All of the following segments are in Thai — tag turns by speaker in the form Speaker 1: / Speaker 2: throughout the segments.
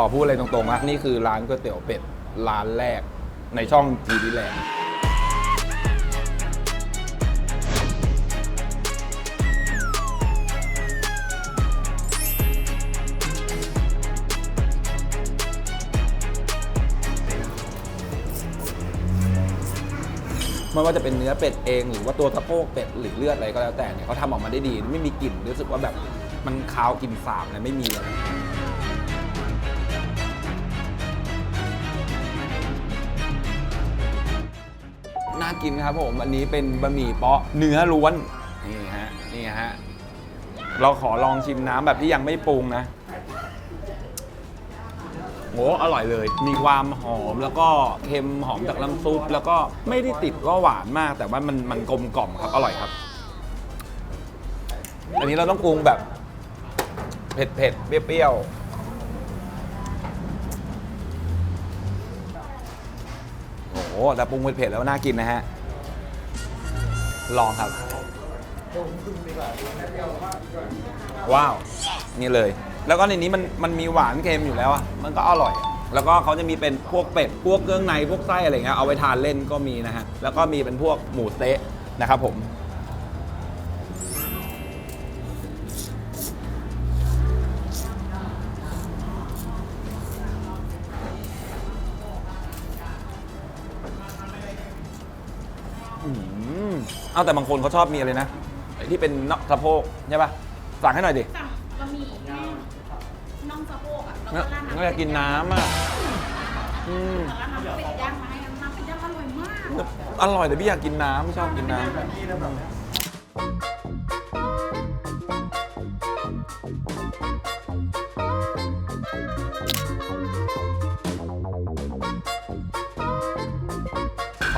Speaker 1: อพูดอะไรตรงๆนะนี่คือร้านก๋วยเตี๋ยวเป็ดร้านแรกในช่องจีดีแลนด์ไม่ว่าจะเป็นเนื้อเป็ดเองหรือว่าตัวสะโพกเป็ดหรือเลือดอะไรก็แล้วแต่เนี่ยเขาทำออกมาได้ดี ไม่มีกลิ่นรู้สึกว่าแบบมันคาวกลิ่นสาบเลยไม่มีเลย กินครับผมอันนี้เป็นบะหมี่เปาะเนื้อล้วนนี่ฮะนี่ฮะเราขอลองชิมน้ำแบบที่ยังไม่ปรุงนะโหอร่อยเลย มีความหอมแล้วก็เค็มหอมจากน้ำซุป แล้วก็ไม่ได้ติดว่าหวานมาก แต่ว่ามันมันกลมกล่อมครับอร่อยครับ อันนี้เราต้องปรุงแบบเผ็ดเผ็ดเปรี้ยวๆ แต่ปรุงเผ็ดแล้วน่ากินนะฮะ ลองครับ ว้าว นี่เลย แล้วก็ในนี้มันมันมีหวานเค็มอยู่แล้วอะมันก็อร่อย แล้วก็เขาจะมีเป็นพวกเป็ด พวกเครื่องใน พวกไส้อะไรเงี้ย เอาไปทานเล่นก็มีนะฮะ แล้วก็มีเป็นพวกหมูสเต๊ะนะครับผม อืมเอาแต่บางคนเขาชอบมีอะไรนะไอ้ที่เป็นนอกสะโพกใช่ปะสั่งให้หน่อยดิ
Speaker 2: สั่งบะหมี่แห้งน่องสะโพกอะแล้ว
Speaker 1: เนี่ย
Speaker 2: ก็ราดน้ำ
Speaker 1: ก็อยากกินน้ำอะอืม
Speaker 2: แล้วน้ำเป็ดย่างมาให้น้ำเป็ดย่างอร่อยมาก
Speaker 1: อร่อยแต่พี่อยากกินน้ำไม่ชอบกินน้ำข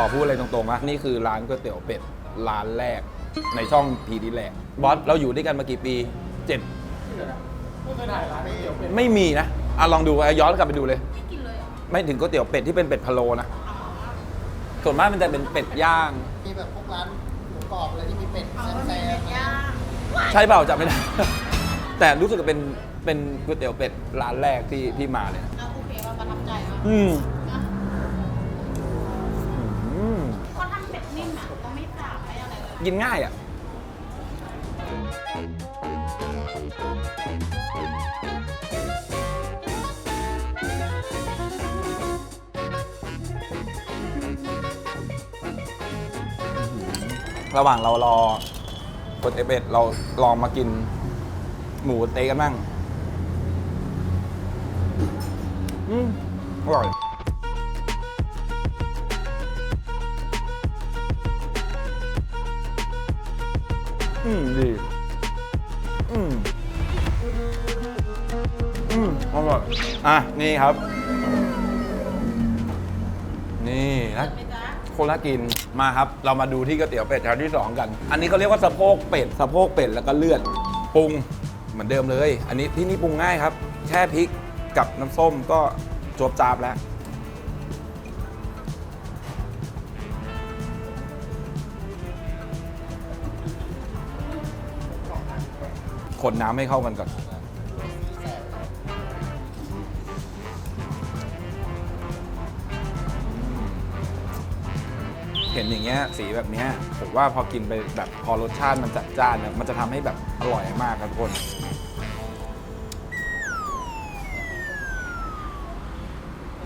Speaker 1: อพูดอะไรตรงๆนะนี่คือร้านก๋วยเตี๋ยวเป็ดร้านแรก ในช่องพีดีแลกบอสเราอยู่ด้วยกันมากี่ปีเจ็ดไม่มีนะอะลองดูอะย้อนกลับไปดูเลย
Speaker 2: ไม่กินเลยเหรอ
Speaker 1: ไม่ถึงก๋วยเตี๋ยวเป็ดที่เป็นเป็ดพะโล้นะส่วนมากมันจะเป็นเป็ดย่าง
Speaker 3: มีแบบพวกร้านหมูกรอบอะไรที่มีเป็ด
Speaker 2: เอา
Speaker 3: แซ
Speaker 2: บะหมี่เป็
Speaker 3: ม
Speaker 2: ดย่าง
Speaker 1: ใช่เปล่าจำไม่ได้ แต่รู้สึกว่าเป็นเป็นก๋วยเตี๋ยวเป็ดร้านแรกที่ที่มาเลยนะ
Speaker 2: เอาโอเคว่าประทับใจมาก
Speaker 1: อืม
Speaker 2: นะ นิ่มอะก็ไม่สาบไม่อะไรเลย
Speaker 1: กินง่ายอะ ระหว่างเรารอก๋วยเตี๋ยวเป็ดเราลองมากิน หมูเต๊ะกันบ้าง อืมอร่อย อืมดีอืมอืมอร่อยอะ นี่ครับ นี่นะคนละกินมาครับ เรามาดูที่ก๋วยเตี๋ยวเป็ดจานที่ 2 กัน อันนี้เขาเรียกว่าสะโพกเป็ดสะโพกเป็ดแล้วก็เลือดปรุงเหมือนเดิมเลย อันนี้ที่นี่ปรุงง่ายครับ แค่พริกกับน้ำส้มก็จวบจาบแล้ว คนน้ำให้เข้ากันก่อน เห็นอย่างเงี้ยสีแบบเนี้ยผมว่าพอกินไปแบบพอรสชาติมันจัดจ้านเนี่ยมันจะทำให้แบบอร่อยมากครับทุกคน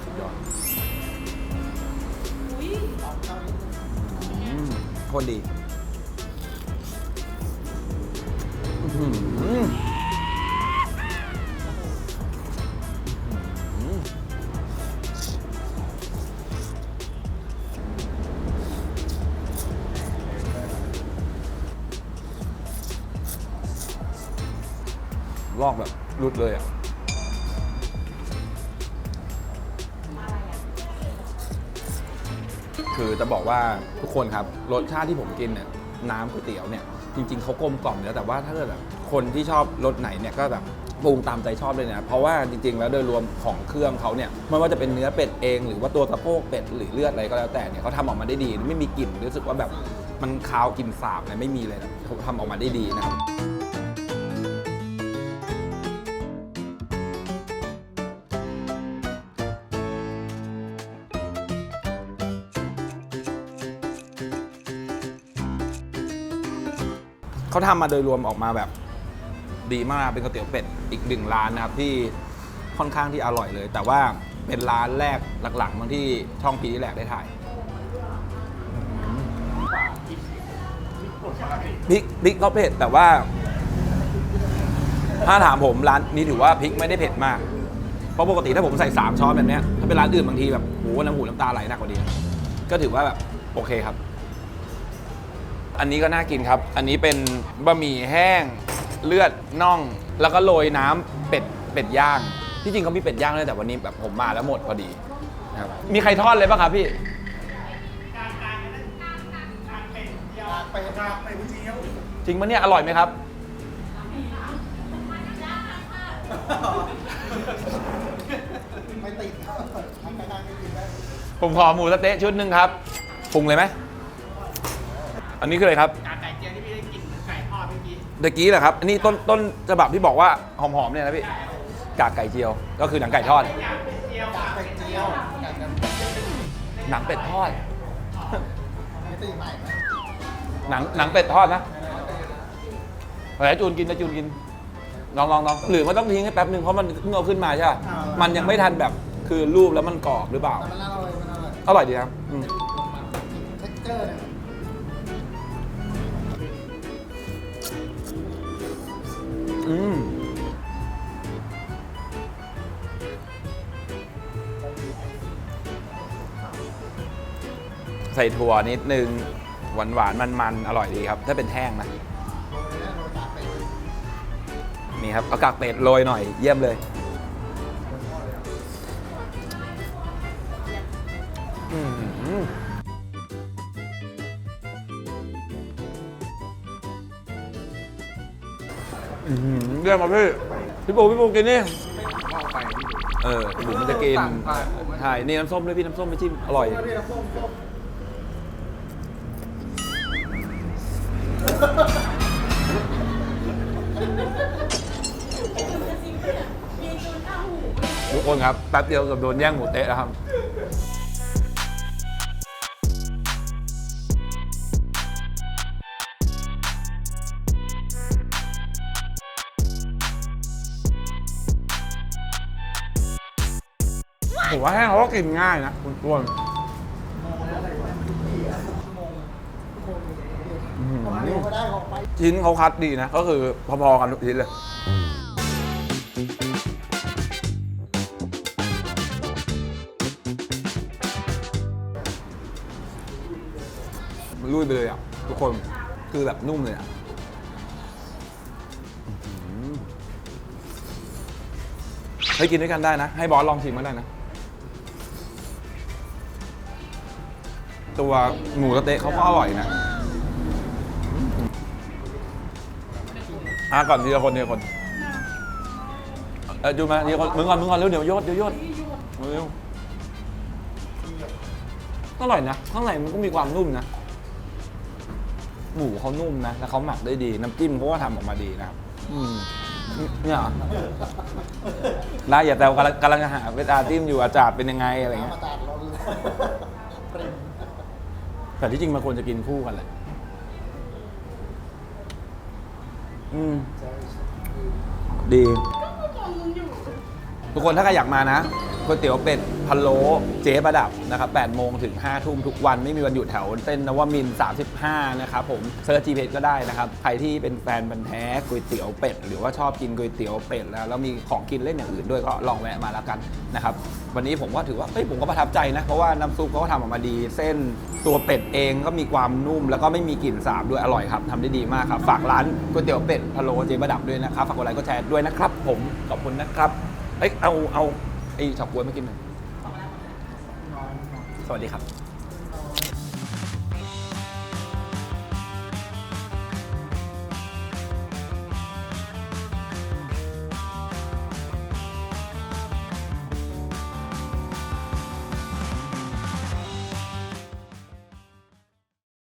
Speaker 1: สุดยอด
Speaker 2: อุ้ย
Speaker 1: อืมโคตรดี ลอกแบบรุดเลยอะคือจะบอกว่าทุกคนครับรสชาติที่ผมกินเนี่ยน้ำก๋วยเตี๋ยวเนี่ยจริง ๆเขากลมกล่อมแล้วแต่ว่าถ้าเกิดแบบคนที่ชอบรสไหนเนี่ยก็แบบปรุงตามใจชอบเลยนะเพราะว่าจริง ๆ แล้วโดยรวมของเครื่องเขาเนี่ยไม่ว่าจะเป็นเนื้อเป็ดเอง หรือว่าตัวสะโพกเป็ดหรือเลือดอะไรก็แล้วแต่เนี่ยเขาทำออกมาได้ดี ไม่มีกลิ่นรู้สึกว่าแบบมันคาวกลิ่นสาบเนี่ยไม่มีเลยนะเขาทำออกมาได้ดีนะครับ เขาทำมาโดยรวมออกมาแบบดีมากเป็นก๋วยเตี๋ยวเป็ดอีกหนึ่งร้านนะครับที่ค่อนข้างที่อร่อยเลย แต่ว่าเป็นร้านแรกหลักๆบางที่ช่องพีที่แหลกได้ถ่ายพริกพริกเขาเผ็ดแต่ว่า ถ้าถามผมร้านนี้ถือว่าพริกไม่ได้เผ็ดมาก เพราะปกติถ้าผมใส่3ช้อนแบบเนี้ยถ้าเป็นร้านอื่นบางทีแบบโหน้ำหูน้ำตาไหลหนักกว่านี้ก็ถือว่าแบบโอเคครับ อันนี้ก็น่ากินครับ อันนี้เป็นบะหมี่แห้งเลือดน่อง แล้วก็โรยน้ำเป็ดเป็ดย่าง ที่จริงเขามีเป็ดย่างด้วยแต่วันนี้แบบผมมาแล้วหมดพอดีนะครับมีใครทอดเลยป่ะครับพี่
Speaker 3: ไปทางไปผู้เชี่ยว
Speaker 1: จริงปะเนี่ยอร่อยไหมครับ
Speaker 3: ไม่ติดทางการไม่ติดได้
Speaker 1: ผมขอหมูสะเต๊ะชุดหนึ่งครับปรุงเลยไหม นนี้คืออะไรครับ
Speaker 3: กาไก่เจียวที่พี่ได้กินเหมือนไก่ทอดเมื่อกี้
Speaker 1: ตะกี้เหรอครับ อันนี้ต้นต้นฉบับที่บอกว่าหอมๆเนี่ยนะพี่กากไก่เจียว ก็คือหนังไก่ทอด
Speaker 3: กาไก่เจียวไก่กัน
Speaker 1: หนังเป็ดทอด
Speaker 3: ไม่ติดใหม่ไหม
Speaker 1: หนังหนังเป็ดทอดนะเฮ้ยจูนกินนะจูนกิน ลองลองลองหรือมันต้องทิ้งให้แป๊บนึงเพราะมันเพิ่งเอาขึ้นมาใช่ป่ะมันยังไม่ทันแบบคือรูปแล้วมันกรอบหรือเปล่า
Speaker 3: แต่มันอร่อยมันอร่อย
Speaker 1: อร่อยดีครับอืม
Speaker 3: เท็กเจอร์เนี่ย
Speaker 1: อืมใส่ถั่วนิดนึง หวานหวานมันมันๆอร่อยดีครับ ถ้าเป็นแห้งนะ
Speaker 3: นี่
Speaker 1: ครับ เอากากเป็ดโรยหน่อย เยี่ยมเลย อืม อืมเยี่ยมครับพี่พี่ปูพี่ปูกินนี่เออหมูมันจะกินใช่นี่น้ำส้มด้วยพี่น้ำส้มไม่จิ้มอร่อย
Speaker 3: พี่น้ำส้มส้ม
Speaker 2: มีจูนข้างหู
Speaker 1: ทุกคนครับแป๊บเดียวเกับโดนแย่งหมูเตะแล้วครับ ผมว่าแห้งเขาก็กินง่ายนะคุณต้วน
Speaker 3: ผมเดียวก็ได้ออกไป
Speaker 1: ชิ้นเขาคัดดีนะ ก็คือพอๆกันทุกชิ้นเลยมันลุยไปเลยอะ ทุกคนคือแบบนุ่มเลยอะ ให้กินด้วยกันได้นะ ให้บอสลองชิมก็ได้นะ ตัวหมูสะเต๊ะเขาก็อร่อยนะอะก่อนทีละคนทีละคนเออดูมาทีละคนมึงก่อนมึงก่อนเร็วเดี๋ยวยศเดี๋ยวยศเร็วอร่อยนะข้างในมันก็มีความนุ่มนะหมูเขานุ่มนะแล้วเขาหมักได้ดี น้ำจิ้มเขาก็ทำออกมาดีนะครับอืมเนี่ยเหรอได้อย่าแต่กำลังกำลังจะหาเวลาจิ้มอยู่อาจารย์เป็นยังไงอะไรเงี้ย แต่ที่จริงมันควรจะกินคู่กันแหละ อืม ดีทุกคนถ้าใครอยากมานะก๋วยเตี๋ยวเป็ด พะโล้เจ๊ประดับนะครับ8โมงถึง 5 ทุ่มทุกวันไม่มีวันหยุดแถวเส้นนวมินทร์35 นะครับผมเซิร์ช GPS ก็ได้นะครับ ใครที่เป็นแฟนบันแท้ก๋วยเตี๋ยวเป็ด หรือว่าชอบกินก๋วยเตี๋ยวเป็ดแล้วแล้วมีของกินเล่นอย่างอื่นด้วยก็ลองแวะมาแล้วกันนะครับวันนี้ผมก็ถือว่าเอ้ยผมก็ประทับใจนะ เพราะว่าน้ำซุปเขาก็ทำออกมาดี เส้นตัวเป็ดเองก็มีความนุ่ม แล้วก็ไม่มีกลิ่นสาบด้วยอร่อยครับทำได้ดีมากครับ ฝากร้านก๋วยเตี๋ยวเป็ดพะโล้เจ๊ประดับด้วยนะครับฝากกดไลค์กดแชร์ด้วยนะครับ ผมขอบคุณนะครับเอ้ยเอาเอาไอ้เฉาก๊วยมากินหน่อย สวัสดีครับ